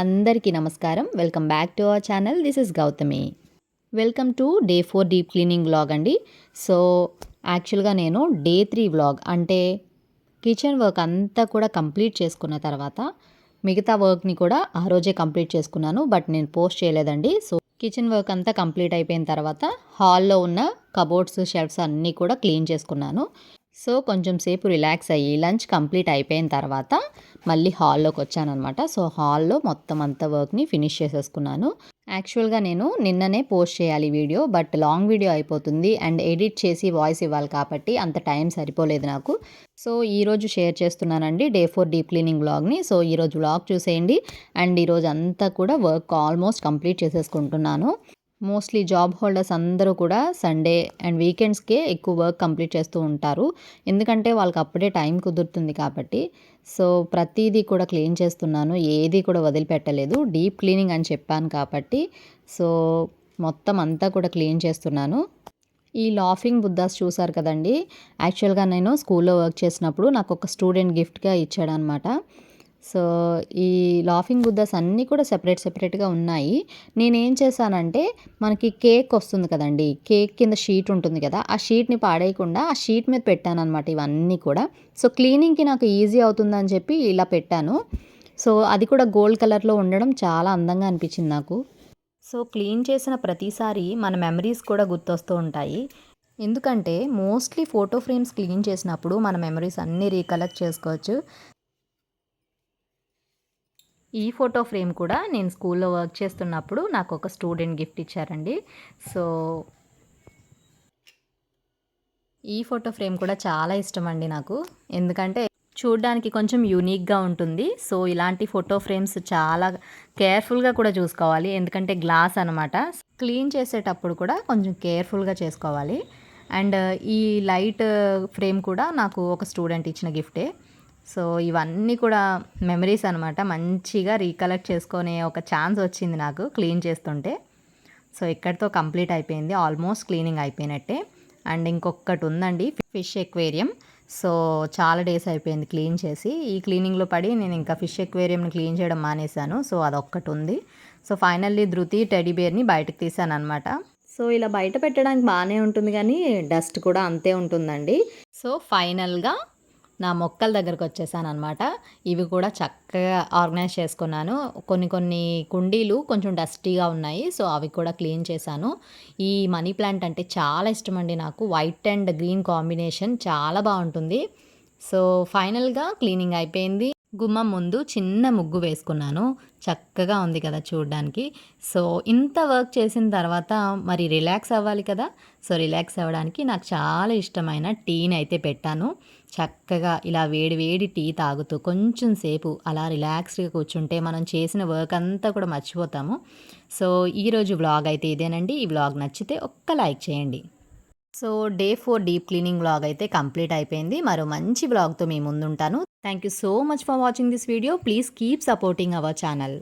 అందరికీ నమస్కారం. Welcome back to our channel this is Gautami welcome to day four deep cleaning vlog అండి. So యాక్చువల్గా నేను day three vlog అంటే kitchen work అంతా కూడా కంప్లీట్ చేసుకున్న తర్వాత మిగతా వర్క్ని కూడా ఆ రోజే కంప్లీట్ చేసుకున్నాను. బట్ నేను పోస్ట్ చేయలేదండి. సో కిచెన్ వర్క్ అంతా కంప్లీట్ అయిపోయిన తర్వాత హాల్లో ఉన్న కబోర్డ్స్ షెల్ఫ్స్ అన్నీ కూడా క్లీన్ చేసుకున్నాను. సో కొంచెం సేపు రిలాక్స్ అయ్యి లంచ్ కంప్లీట్ అయిపోయిన తర్వాత మళ్ళీ హాల్లోకి వచ్చానమాట సో హాల్లో మొత్తం అంతా వర్క్ని ఫినిష్ చేసేసుకున్నాను. యాక్చువల్గా నేను నిన్ననే పోస్ట్ చేయాలి వీడియో బట్ లాంగ్ వీడియో అయిపోతుంది అండ్ ఎడిట్ చేసి వాయిస్ ఇవ్వాలి కాబట్టి అంత టైం సరిపోలేదు నాకు. సో ఈరోజు షేర్ చేస్తున్నానండి డే ఫోర్ డీప్ క్లీనింగ్ బ్లాగ్ని సో ఈరోజు బ్లాగ్ చూసేయండి అండ్ ఈరోజు అంతా కూడా వర్క్ ఆల్మోస్ట్ కంప్లీట్ చేసేసుకుంటున్నాను. మోస్ట్లీ జాబ్ హోల్డర్స్ అందరూ కూడా సండే అండ్ వీకెండ్స్కే ఎక్కువ వర్క్ కంప్లీట్ చేస్తూ ఉంటారు. ఎందుకంటే వాళ్ళకి అప్పుడే టైం కుదురుతుంది కాబట్టి. సో ప్రతిదీ కూడా క్లీన్ చేస్తున్నాను. ఏది కూడా వదిలిపెట్టలేదు. డీప్ క్లీనింగ్ అని చెప్పాను కాబట్టి. సో మొత్తం అంతా కూడా క్లీన్ చేస్తున్నాను. ఈ లాఫింగ్ బుద్ధాస్ చూసారు కదండి? యాక్చువల్గా నేను స్కూల్లో వర్క్ చేసినప్పుడు నాకు ఒక స్టూడెంట్ గిఫ్ట్గా ఇచ్చాడనమాట సో ఈ లాఫింగ్ బుద్ధస్ అన్నీ కూడా సెపరేట్ సెపరేట్గా ఉన్నాయి. నేనేం చేశానంటే మనకి కేక్ వస్తుంది కదండి కేక్ కింద షీట్ ఉంటుంది కదా ఆ షీట్ని పాడేయకుండా ఆ షీట్ మీద పెట్టాను అనమాట ఇవన్నీ కూడా. సో క్లీనింగ్కి నాకు ఈజీ అవుతుందని చెప్పి ఇలా పెట్టాను. సో అది కూడా గోల్డ్ కలర్లో ఉండడం చాలా అందంగా అనిపించింది నాకు. సో క్లీన్ చేసిన ప్రతిసారి మన మెమరీస్ కూడా గుర్తొస్తూ ఉంటాయి. ఎందుకంటే మోస్ట్లీ ఫోటో ఫ్రేమ్స్ క్లీన్ చేసినప్పుడు మన మెమరీస్ అన్నీ రీకలెక్ట్ చేసుకోవచ్చు. ఈ ఫోటో ఫ్రేమ్ కూడా నేను స్కూల్లో వర్క్ చేస్తున్నప్పుడు నాకు ఒక స్టూడెంట్ గిఫ్ట్ ఇచ్చారండి. సో ఈ ఫోటో ఫ్రేమ్ కూడా చాలా ఇష్టం అండి నాకు. ఎందుకంటే చూడడానికి కొంచెం యూనిక్గా ఉంటుంది. సో ఇలాంటి ఫోటో ఫ్రేమ్స్ చాలా కేర్ఫుల్గా కూడా చూసుకోవాలి. ఎందుకంటే గ్లాస్ అనమాట క్లీన్ చేసేటప్పుడు కూడా కొంచెం కేర్ఫుల్గా చేసుకోవాలి. అండ్ ఈ లైట్ ఫ్రేమ్ కూడా నాకు ఒక స్టూడెంట్ ఇచ్చిన గిఫ్టే. సో ఇవన్నీ కూడా మెమరీస్ అనమాట మంచిగా రీకలెక్ట్ చేసుకునే ఒక ఛాన్స్ వచ్చింది నాకు క్లీన్ చేస్తుంటే. సో ఇక్కడితో కంప్లీట్ అయిపోయింది. ఆల్మోస్ట్ క్లీనింగ్ అయిపోయినట్టే. అండ్ ఇంకొకటి ఉందండి ఫిష్ ఎక్వేరియం సో చాలా డేస్ అయిపోయింది క్లీన్ చేసి. ఈ క్లీనింగ్లో పడి నేను ఇంకా ఫిష్ ఎక్వేరియంని క్లీన్ చేయడం మానేశాను. సో అదొక్కటి ఉంది. సో ఫైనల్లీ ధృతి టెడీబేర్ని బయటకు తీసాను అనమాట సో ఇలా బయట పెట్టడానికి బాగానే ఉంటుంది కానీ డస్ట్ కూడా అంతే ఉంటుందండి. సో ఫైనల్గా నా మొక్కల దగ్గరకు వచ్చేసాను అనమాట ఇవి కూడా చక్కగా ఆర్గనైజ్ చేసుకున్నాను. కొన్ని కొన్ని కుండీలు కొంచెం డస్టీగా ఉన్నాయి సో అవి కూడా క్లీన్ చేశాను. ఈ మనీ ప్లాంట్ అంటే చాలా ఇష్టం అండి నాకు. వైట్ అండ్ గ్రీన్ కాంబినేషన్ చాలా బాగుంటుంది. సో ఫైనల్గా క్లీనింగ్ అయిపోయింది. గుమ్మం ముందు చిన్న ముగ్గు వేసుకున్నాను. చక్కగా ఉంది కదా చూడడానికి. సో ఇంత వర్క్ చేసిన తర్వాత మరి రిలాక్స్ అవ్వాలి కదా. సో రిలాక్స్ అవ్వడానికి నాకు చాలా ఇష్టమైన టీని అయితే పెట్టాను. చక్కగా ఇలా వేడి వేడి టీ తాగుతూ కొంచెం సేపు అలా రిలాక్స్డ్గా కూర్చుంటే మనం చేసిన వర్క్ అంతా కూడా మర్చిపోతాము. సో ఈరోజు వ్లాగ్ అయితే ఇదేనండి. ఈ వ్లాగ్ నచ్చితే ఒక్క లైక్ చేయండి. So day four deep cleaning vlog అయితే కంప్లీట్ అయిపోయింది. మరో మంచి వ్లాగ్తో మీ ముందుంటాను. Thank you so much for watching this video please keep supporting our channel